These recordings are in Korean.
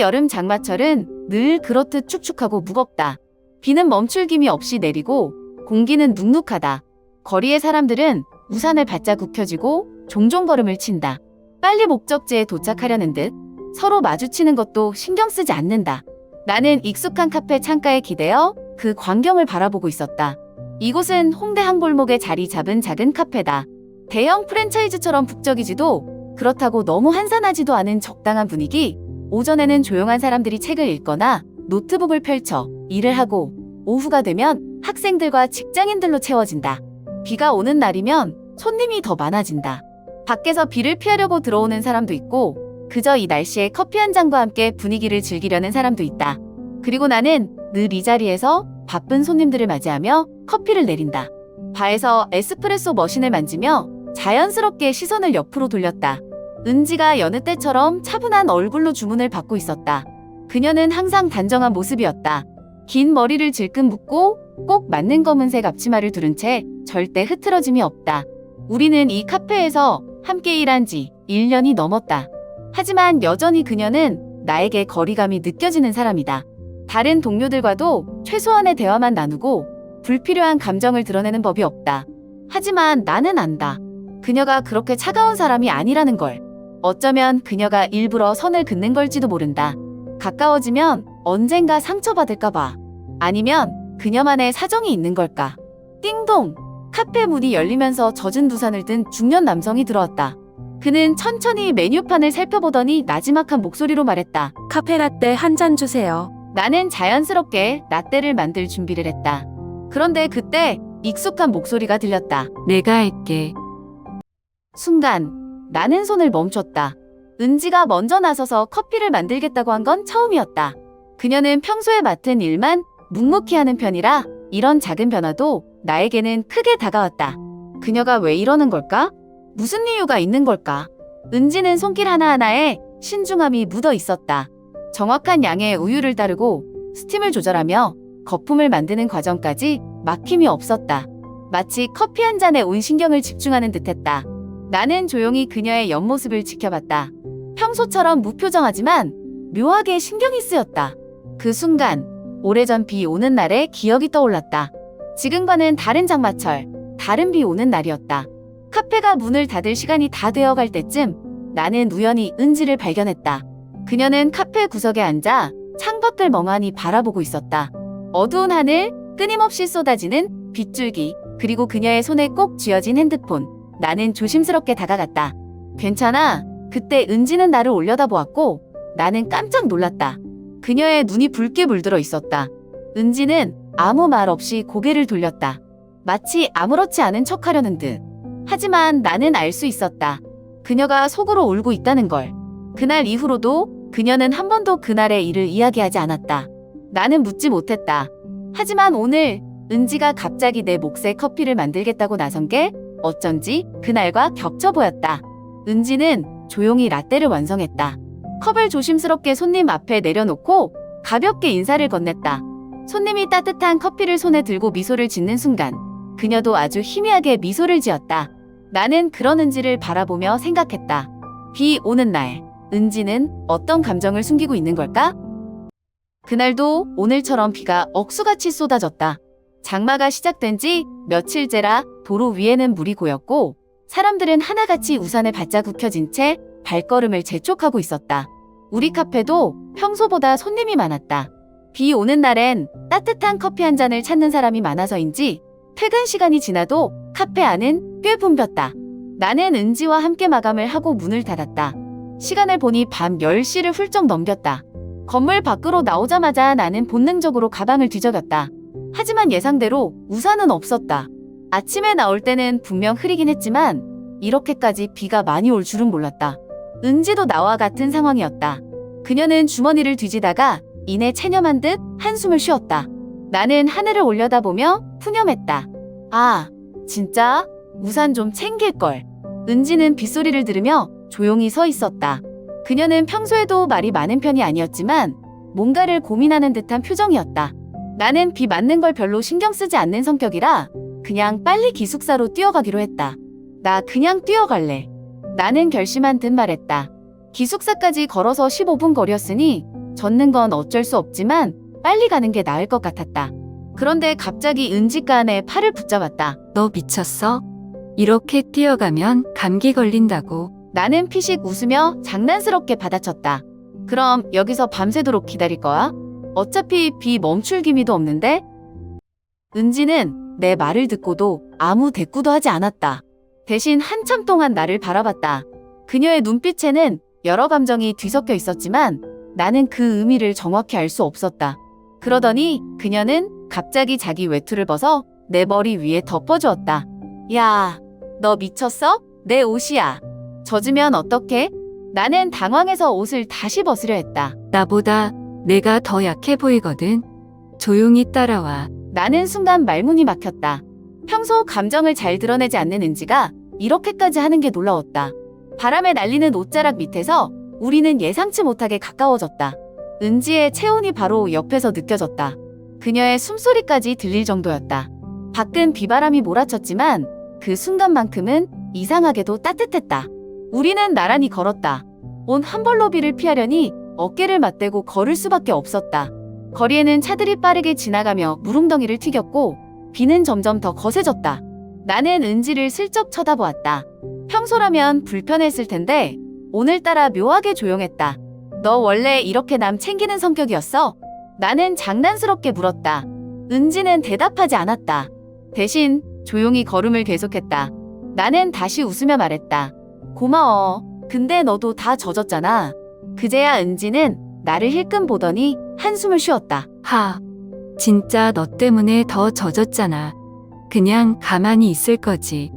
여름 장마철은 늘 그렇듯 축축하고 무겁다. 비는 멈출 김이 없이 내리고 공기는 눅눅하다. 거리의 사람들은 우산을 바짝 굽혀쥐고 종종 걸음을 친다. 빨리 목적지에 도착하려는 듯 서로 마주치는 것도 신경 쓰지 않는다. 나는 익숙한 카페 창가에 기대어 그 광경을 바라보고 있었다. 이곳은 홍대 한 골목에 자리 잡은 작은 카페다. 대형 프랜차이즈처럼 북적이지도 그렇다고 너무 한산하지도 않은 적당한 분위기. 오전에는 조용한 사람들이 책을 읽거나 노트북을 펼쳐 일을 하고 오후가 되면 학생들과 직장인들로 채워진다. 비가 오는 날이면 손님이 더 많아진다. 밖에서 비를 피하려고 들어오는 사람도 있고 그저 이 날씨에 커피 한 잔과 함께 분위기를 즐기려는 사람도 있다. 그리고 나는 늘 이 자리에서 바쁜 손님들을 맞이하며 커피를 내린다. 바에서 에스프레소 머신을 만지며 자연스럽게 시선을 옆으로 돌렸다. 은지가 여느 때처럼 차분한 얼굴로 주문을 받고 있었다. 그녀는 항상 단정한 모습이었다. 긴 머리를 질끈 묶고 꼭 맞는 검은색 앞치마를 두른 채 절대 흐트러짐이 없다. 우리는 이 카페에서 함께 일한 지 1년이 넘었다. 하지만 여전히 그녀는 나에게 거리감이 느껴지는 사람이다. 다른 동료들과도 최소한의 대화만 나누고 불필요한 감정을 드러내는 법이 없다. 하지만 나는 안다. 그녀가 그렇게 차가운 사람이 아니라는 걸. 어쩌면 그녀가 일부러 선을 긋는 걸지도 모른다. 가까워지면 언젠가 상처받을까봐. 아니면 그녀만의 사정이 있는 걸까. 띵동! 카페 문이 열리면서 젖은 두산을 든 중년 남성이 들어왔다. 그는 천천히 메뉴판을 살펴보더니 나지막한 목소리로 말했다. 카페 라떼 한 잔 주세요. 나는 자연스럽게 라떼를 만들 준비를 했다. 그런데 그때 익숙한 목소리가 들렸다. 내가 할게. 순간 나는 손을 멈췄다. 은지가 먼저 나서서 커피를 만들겠다고 한 건 처음이었다. 그녀는 평소에 맡은 일만 묵묵히 하는 편이라 이런 작은 변화도 나에게는 크게 다가왔다. 그녀가 왜 이러는 걸까? 무슨 이유가 있는 걸까? 은지는 손길 하나하나에 신중함이 묻어 있었다. 정확한 양의 우유를 따르고 스팀을 조절하며 거품을 만드는 과정까지 막힘이 없었다. 마치 커피 한 잔에 온 신경을 집중하는 듯했다. 나는 조용히 그녀의 옆모습을 지켜봤다. 평소처럼 무표정하지만 묘하게 신경이 쓰였다. 그 순간 오래전 비 오는 날의 기억이 떠올랐다. 지금과는 다른 장마철, 다른 비 오는 날이었다. 카페가 문을 닫을 시간이 다 되어갈 때쯤 나는 우연히 은지를 발견했다. 그녀는 카페 구석에 앉아 창밖을 멍하니 바라보고 있었다. 어두운 하늘, 끊임없이 쏟아지는 빗줄기, 그리고 그녀의 손에 꼭 쥐어진 핸드폰. 나는 조심스럽게 다가갔다. 괜찮아. 그때 은지는 나를 올려다보았고 나는 깜짝 놀랐다. 그녀의 눈이 붉게 물들어 있었다. 은지는 아무 말 없이 고개를 돌렸다. 마치 아무렇지 않은 척 하려는 듯. 하지만 나는 알 수 있었다. 그녀가 속으로 울고 있다는 걸. 그날 이후로도 그녀는 한 번도 그날의 일을 이야기하지 않았다. 나는 묻지 못했다. 하지만 오늘 은지가 갑자기 내 몫에 커피를 만들겠다고 나선 게 어쩐지 그날과 겹쳐 보였다. 은지는 조용히 라떼를 완성했다. 컵을 조심스럽게 손님 앞에 내려놓고 가볍게 인사를 건넸다. 손님이 따뜻한 커피를 손에 들고 미소를 짓는 순간 그녀도 아주 희미하게 미소를 지었다. 나는 그런 은지를 바라보며 생각했다. 비 오는 날, 은지는 어떤 감정을 숨기고 있는 걸까? 그날도 오늘처럼 비가 억수같이 쏟아졌다. 장마가 시작된 지 며칠째라 도로 위에는 물이 고였고 사람들은 하나같이 우산을 바짝 굽혀진 채 발걸음을 재촉하고 있었다. 우리 카페도 평소보다 손님이 많았다. 비 오는 날엔 따뜻한 커피 한 잔을 찾는 사람이 많아서인지 퇴근 시간이 지나도 카페 안은 꽤 붐볐다. 나는 은지와 함께 마감을 하고 문을 닫았다. 시간을 보니 밤 10시를 훌쩍 넘겼다. 건물 밖으로 나오자마자 나는 본능적으로 가방을 뒤적였다. 하지만 예상대로 우산은 없었다. 아침에 나올 때는 분명 흐리긴 했지만 이렇게까지 비가 많이 올 줄은 몰랐다. 은지도 나와 같은 상황이었다. 그녀는 주머니를 뒤지다가 이내 체념한 듯 한숨을 쉬었다. 나는 하늘을 올려다보며 푸념했다. 아, 진짜? 우산 좀 챙길걸. 은지는 빗소리를 들으며 조용히 서 있었다. 그녀는 평소에도 말이 많은 편이 아니었지만 뭔가를 고민하는 듯한 표정이었다. 나는 비 맞는 걸 별로 신경 쓰지 않는 성격이라 그냥 빨리 기숙사로 뛰어가기로 했다. 나 그냥 뛰어갈래. 나는 결심한 듯 말했다. 기숙사까지 걸어서 15분 거리였으니 젖는 건 어쩔 수 없지만 빨리 가는 게 나을 것 같았다. 그런데 갑자기 은지가 안에 팔을 붙잡았다. 너 미쳤어? 이렇게 뛰어가면 감기 걸린다고. 나는 피식 웃으며 장난스럽게 받아쳤다. 그럼 여기서 밤새도록 기다릴 거야? 어차피 비 멈출 기미도 없는데? 은지는 내 말을 듣고도 아무 대꾸도 하지 않았다. 대신 한참 동안 나를 바라봤다. 그녀의 눈빛에는 여러 감정이 뒤섞여 있었지만 나는 그 의미를 정확히 알 수 없었다. 그러더니 그녀는 갑자기 자기 외투를 벗어 내 머리 위에 덮어주었다. 야, 너 미쳤어? 내 옷이야. 젖으면 어떡해? 나는 당황해서 옷을 다시 벗으려 했다. 나보다 내가 더 약해 보이거든. 조용히 따라와. 나는 순간 말문이 막혔다. 평소 감정을 잘 드러내지 않는 은지가 이렇게까지 하는 게 놀라웠다. 바람에 날리는 옷자락 밑에서 우리는 예상치 못하게 가까워졌다. 은지의 체온이 바로 옆에서 느껴졌다. 그녀의 숨소리까지 들릴 정도였다. 밖은 비바람이 몰아쳤지만 그 순간만큼은 이상하게도 따뜻했다. 우리는 나란히 걸었다. 온 한벌로비를 피하려니 어깨를 맞대고 걸을 수밖에 없었다. 거리에는 차들이 빠르게 지나가며 무릉덩이를 튀겼고 비는 점점 더 거세졌다. 나는 은지를 슬쩍 쳐다보았다. 평소라면 불편했을 텐데 오늘따라 묘하게 조용했다. 너 원래 이렇게 남 챙기는 성격이었어? 나는 장난스럽게 물었다. 은지는 대답하지 않았다. 대신 조용히 걸음을 계속했다. 나는 다시 웃으며 말했다. 고마워. 근데 너도 다 젖었잖아. 그제야 은지는 나를 힐끔 보더니 한숨을 쉬었다. 하. 진짜 너 때문에 더 젖었잖아. 그냥 가만히 있을 거지.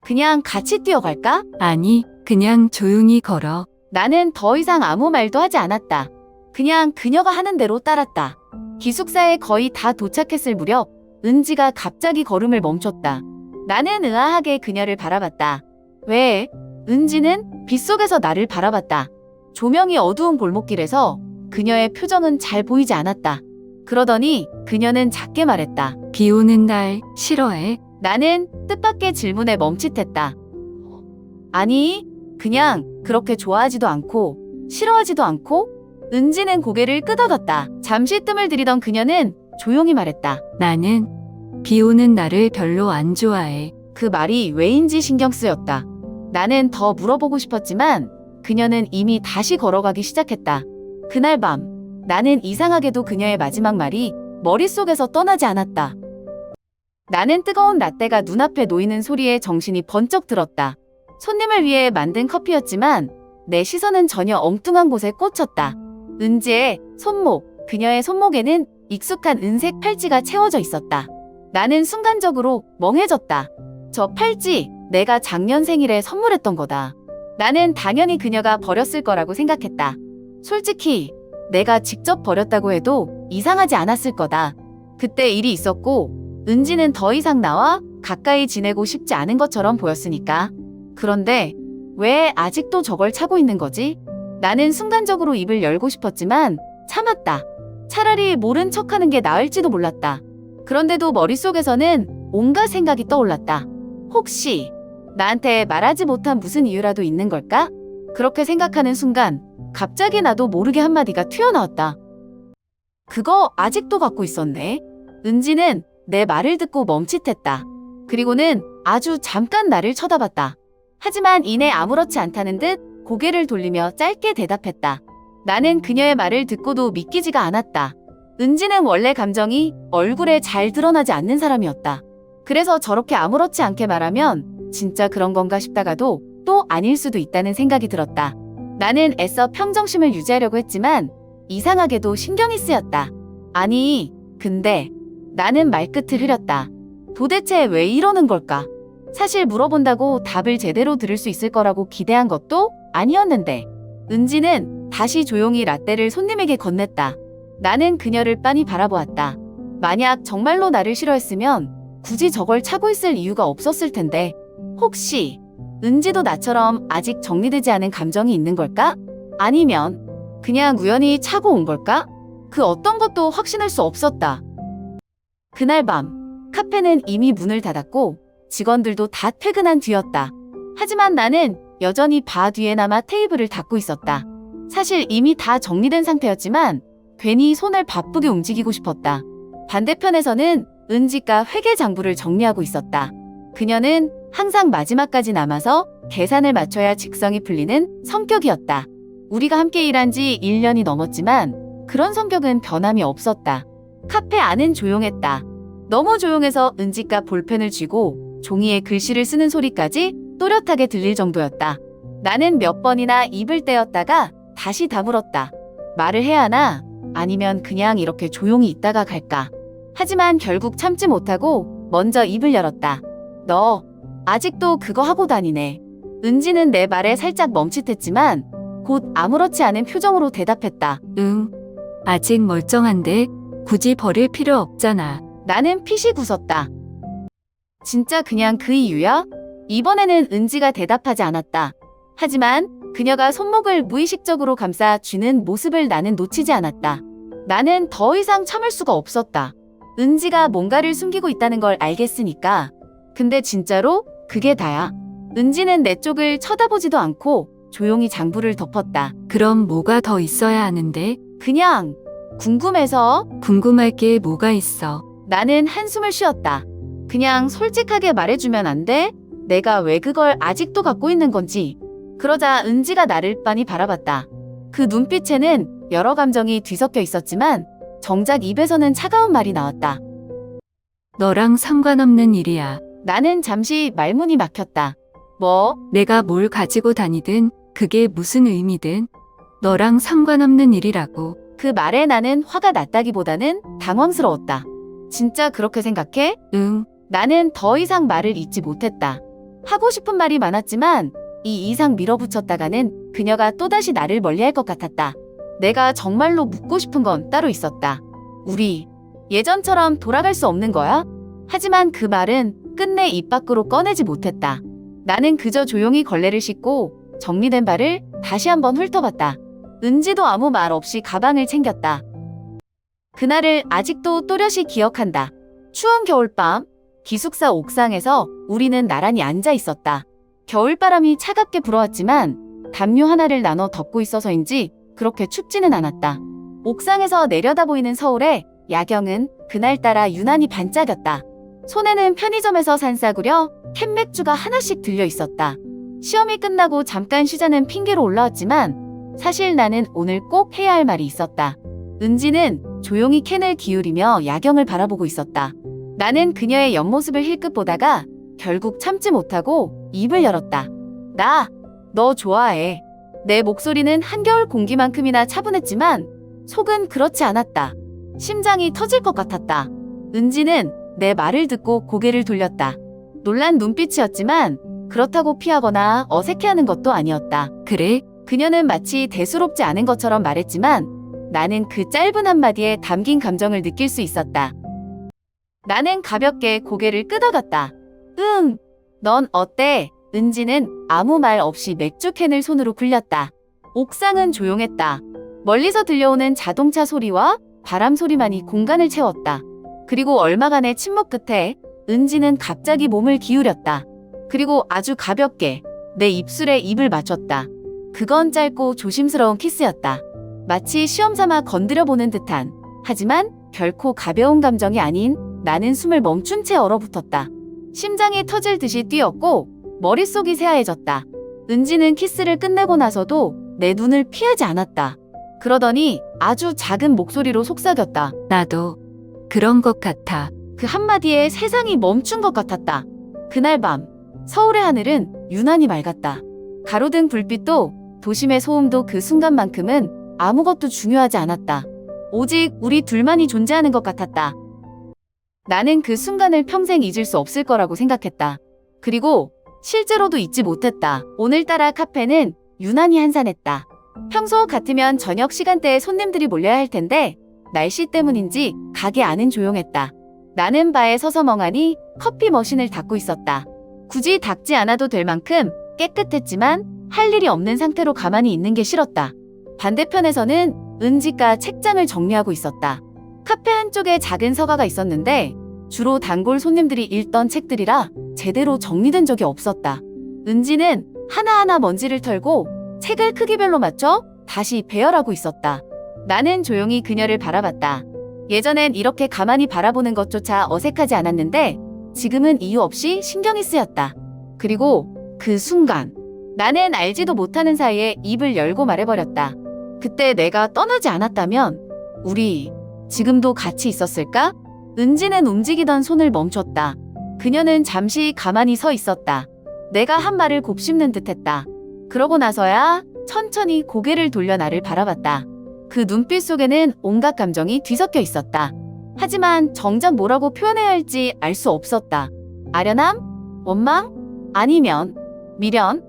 그냥 같이 뛰어갈까? 아니, 그냥 조용히 걸어. 나는 더 이상 아무 말도 하지 않았다. 그냥 그녀가 하는 대로 따랐다. 기숙사에 거의 다 도착했을 무렵 은지가 갑자기 걸음을 멈췄다. 나는 의아하게 그녀를 바라봤다. 왜? 은지는 빗속에서 나를 바라봤다. 조명이 어두운 골목길에서 그녀의 표정은 잘 보이지 않았다. 그러더니 그녀는 작게 말했다. 비 오는 날 싫어해? 나는 뜻밖의 질문에 멈칫했다. 아니, 그냥 그렇게 좋아하지도 않고 싫어하지도 않고 은지는 고개를 끄덕였다. 잠시 뜸을 들이던 그녀는 조용히 말했다. 나는 비 오는 날을 별로 안 좋아해. 그 말이 왜인지 신경 쓰였다. 나는 더 물어보고 싶었지만 그녀는 이미 다시 걸어가기 시작했다. 그날 밤 나는 이상하게도 그녀의 마지막 말이 머릿속에서 떠나지 않았다. 나는 뜨거운 라떼가 눈앞에 놓이는 소리에 정신이 번쩍 들었다. 손님을 위해 만든 커피였지만 내 시선은 전혀 엉뚱한 곳에 꽂혔다. 은지의 손목, 그녀의 손목에는 익숙한 은색 팔찌가 채워져 있었다. 나는 순간적으로 멍해졌다. 저 팔찌, 내가 작년 생일에 선물했던 거다. 나는 당연히 그녀가 버렸을 거라고 생각했다. 솔직히, 내가 직접 버렸다고 해도 이상하지 않았을 거다. 그때 일이 있었고, 은지는 더 이상 나와 가까이 지내고 싶지 않은 것처럼 보였으니까. 그런데, 왜 아직도 저걸 차고 있는 거지? 나는 순간적으로 입을 열고 싶었지만, 참았다. 차라리 모른 척 하는 게 나을지도 몰랐다. 그런데도 머릿속에서는 온갖 생각이 떠올랐다. 혹시 나한테 말하지 못한 무슨 이유라도 있는 걸까? 그렇게 생각하는 순간 갑자기 나도 모르게 한마디가 튀어나왔다. 그거 아직도 갖고 있었네. 은지는 내 말을 듣고 멈칫했다. 그리고는 아주 잠깐 나를 쳐다봤다. 하지만 이내 아무렇지 않다는 듯 고개를 돌리며 짧게 대답했다. 나는 그녀의 말을 듣고도 믿기지가 않았다. 은지는 원래 감정이 얼굴에 잘 드러나지 않는 사람이었다. 그래서 저렇게 아무렇지 않게 말하면 진짜 그런 건가 싶다가도 또 아닐 수도 있다는 생각이 들었다. 나는 애써 평정심을 유지하려고 했지만 이상하게도 신경이 쓰였다. 아니, 근데 나는 말끝을 흐렸다. 도대체 왜 이러는 걸까? 사실 물어본다고 답을 제대로 들을 수 있을 거라고 기대한 것도 아니었는데. 은지는 다시 조용히 라떼를 손님에게 건넸다. 나는 그녀를 빤히 바라보았다. 만약 정말로 나를 싫어했으면 굳이 저걸 차고 있을 이유가 없었을 텐데. 혹시 은지도 나처럼 아직 정리되지 않은 감정이 있는 걸까? 아니면 그냥 우연히 차고 온 걸까? 그 어떤 것도 확신할 수 없었다. 그날 밤 카페는 이미 문을 닫았고 직원들도 다 퇴근한 뒤였다. 하지만 나는 여전히 바 뒤에 남아 테이블을 닦고 있었다. 사실 이미 다 정리된 상태였지만 괜히 손을 바쁘게 움직이고 싶었다. 반대편에서는 은지가 회계 장부를 정리하고 있었다. 그녀는 항상 마지막까지 남아서 계산을 맞춰야 직성이 풀리는 성격이었다. 우리가 함께 일한 지 1년이 넘었지만 그런 성격은 변함이 없었다. 카페 안은 조용했다. 너무 조용해서 은지가 볼펜을 쥐고 종이에 글씨를 쓰는 소리까지 또렷하게 들릴 정도였다. 나는 몇 번이나 입을 떼었다가 다시 다물었다. 말을 해야 하나? 아니면 그냥 이렇게 조용히 있다가 갈까? 하지만 결국 참지 못하고 먼저 입을 열었다. 너 아직도 그거 하고 다니네. 은지는 내 말에 살짝 멈칫했지만 곧 아무렇지 않은 표정으로 대답했다. 응. 아직 멀쩡한데 굳이 버릴 필요 없잖아. 나는 핏이 굳었다. 진짜 그냥 그 이유야? 이번에는 은지가 대답하지 않았다. 하지만 그녀가 손목을 무의식적으로 감싸 쥐는 모습을 나는 놓치지 않았다. 나는 더 이상 참을 수가 없었다. 은지가 뭔가를 숨기고 있다는 걸 알겠으니까. 근데 진짜로 그게 다야. 은지는 내 쪽을 쳐다보지도 않고 조용히 장부를 덮었다. 그럼 뭐가 더 있어야 하는데? 그냥 궁금해서 궁금할 게 뭐가 있어? 나는 한숨을 쉬었다. 그냥 솔직하게 말해주면 안 돼? 내가 왜 그걸 아직도 갖고 있는 건지. 그러자 은지가 나를 빤히 바라봤다. 그 눈빛에는 여러 감정이 뒤섞여 있었지만 정작 입에서는 차가운 말이 나왔다. 너랑 상관없는 일이야. 나는 잠시 말문이 막혔다. 뭐? 내가 뭘 가지고 다니든 그게 무슨 의미든 너랑 상관없는 일이라고. 그 말에 나는 화가 났다기보다는 당황스러웠다. 진짜 그렇게 생각해? 응. 나는 더 이상 말을 잇지 못했다. 하고 싶은 말이 많았지만 이 이상 밀어붙였다가는 그녀가 또다시 나를 멀리할 것 같았다. 내가 정말로 묻고 싶은 건 따로 있었다. 우리 예전처럼 돌아갈 수 없는 거야? 하지만 그 말은 끝내 입 밖으로 꺼내지 못했다. 나는 그저 조용히 걸레를 씻고 정리된 발을 다시 한번 훑어봤다. 은지도 아무 말 없이 가방을 챙겼다. 그날을 아직도 또렷이 기억한다. 추운 겨울밤, 기숙사 옥상에서 우리는 나란히 앉아 있었다. 겨울바람이 차갑게 불어왔지만 담요 하나를 나눠 덮고 있어서인지 그렇게 춥지는 않았다. 옥상에서 내려다 보이는 서울의 야경은 그날따라 유난히 반짝였다. 손에는 편의점에서 산 싸구려 캔맥주가 하나씩 들려 있었다. 시험이 끝나고 잠깐 쉬자는 핑계로 올라왔지만 사실 나는 오늘 꼭 해야 할 말이 있었다. 은지는 조용히 캔을 기울이며 야경을 바라보고 있었다. 나는 그녀의 옆모습을 힐끗 보다가 결국 참지 못하고 입을 열었다. 나, 너 좋아해. 내 목소리는 한겨울 공기만큼이나 차분했지만 속은 그렇지 않았다. 심장이 터질 것 같았다. 은지는 내 말을 듣고 고개를 돌렸다. 놀란 눈빛이었지만 그렇다고 피하거나 어색해하는 것도 아니었다. 그래? 그녀는 마치 대수롭지 않은 것처럼 말했지만 나는 그 짧은 한마디에 담긴 감정을 느낄 수 있었다. 나는 가볍게 고개를 끄덕였다. 응, 넌 어때? 은지는 아무 말 없이 맥주 캔을 손으로 굴렸다. 옥상은 조용했다. 멀리서 들려오는 자동차 소리와 바람 소리만이 공간을 채웠다. 그리고 얼마간의 침묵 끝에 은지는 갑자기 몸을 기울였다. 그리고 아주 가볍게 내 입술에 입을 맞췄다. 그건 짧고 조심스러운 키스였다. 마치 시험 삼아 건드려 보는 듯한 하지만 결코 가벼운 감정이 아닌 나는 숨을 멈춘 채 얼어붙었다. 심장이 터질 듯이 뛰었고 머릿속이 새하얘졌다. 은지는 키스를 끝내고 나서도 내 눈을 피하지 않았다. 그러더니 아주 작은 목소리로 속삭였다. 나도 그런 것 같아. 그 한마디에 세상이 멈춘 것 같았다. 그날 밤 서울의 하늘은 유난히 맑았다. 가로등 불빛도 도심의 소음도 그 순간만큼은 아무것도 중요하지 않았다. 오직 우리 둘만이 존재하는 것 같았다. 나는 그 순간을 평생 잊을 수 없을 거라고 생각했다. 그리고 실제로도 잊지 못했다. 오늘따라 카페는 유난히 한산했다. 평소 같으면 저녁 시간대에 손님들이 몰려야 할 텐데 날씨 때문인지 가게 안은 조용했다. 나는 바에 서서 멍하니 커피 머신을 닦고 있었다. 굳이 닦지 않아도 될 만큼 깨끗했지만 할 일이 없는 상태로 가만히 있는 게 싫었다. 반대편에서는 은지가 책장을 정리하고 있었다. 카페 한쪽에 작은 서가가 있었는데 주로 단골 손님들이 읽던 책들이라 제대로 정리된 적이 없었다. 은지는 하나하나 먼지를 털고 책을 크기별로 맞춰 다시 배열하고 있었다. 나는 조용히 그녀를 바라봤다. 예전엔 이렇게 가만히 바라보는 것조차 어색하지 않았는데 지금은 이유 없이 신경이 쓰였다. 그리고 그 순간 나는 알지도 못하는 사이에 입을 열고 말해버렸다. 그때 내가 떠나지 않았다면 우리 지금도 같이 있었을까? 은지는 움직이던 손을 멈췄다. 그녀는 잠시 가만히 서 있었다. 내가 한 말을 곱씹는 듯했다. 그러고 나서야 천천히 고개를 돌려 나를 바라봤다. 그 눈빛 속에는 온갖 감정이 뒤섞여 있었다. 하지만 정작 뭐라고 표현해야 할지 알 수 없었다. 아련함? 원망? 아니면 미련?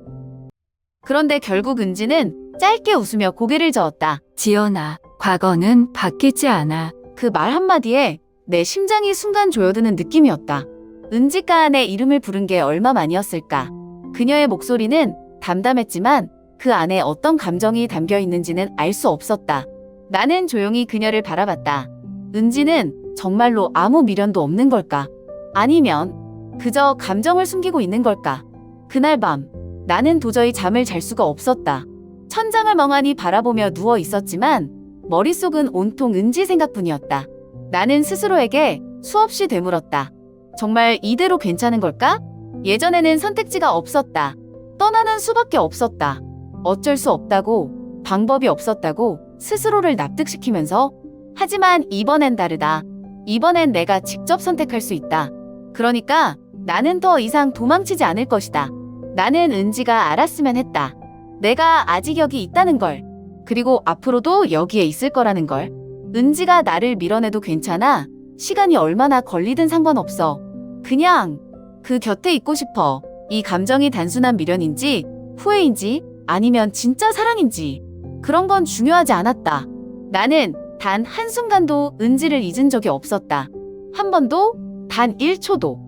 그런데 결국 은지는 짧게 웃으며 고개를 저었다. 지연아, 과거는 바뀌지 않아. 그 말 한마디에 내 심장이 순간 조여드는 느낌이었다. 은지가 내 이름을 부른 게 얼마 만이었을까. 그녀의 목소리는 담담했지만 그 안에 어떤 감정이 담겨 있는지는 알 수 없었다. 나는 조용히 그녀를 바라봤다. 은지는 정말로 아무 미련도 없는 걸까? 아니면 그저 감정을 숨기고 있는 걸까? 그날 밤 나는 도저히 잠을 잘 수가 없었다. 천장을 멍하니 바라보며 누워 있었지만 머릿속은 온통 은지 생각뿐이었다. 나는 스스로에게 수없이 되물었다. 정말 이대로 괜찮은 걸까? 예전에는 선택지가 없었다. 떠나는 수밖에 없었다. 어쩔 수 없다고, 방법이 없었다고 스스로를 납득시키면서 하지만 이번엔 다르다. 이번엔 내가 직접 선택할 수 있다. 그러니까 나는 더 이상 도망치지 않을 것이다. 나는 은지가 알았으면 했다. 내가 아직 여기 있다는 걸. 그리고 앞으로도 여기에 있을 거라는 걸. 은지가 나를 밀어내도 괜찮아. 시간이 얼마나 걸리든 상관없어. 그냥 그 곁에 있고 싶어. 이 감정이 단순한 미련인지 후회인지 아니면 진짜 사랑인지 그런 건 중요하지 않았다. 나는 단 한순간도 은지를 잊은 적이 없었다. 한 번도 단 1초도.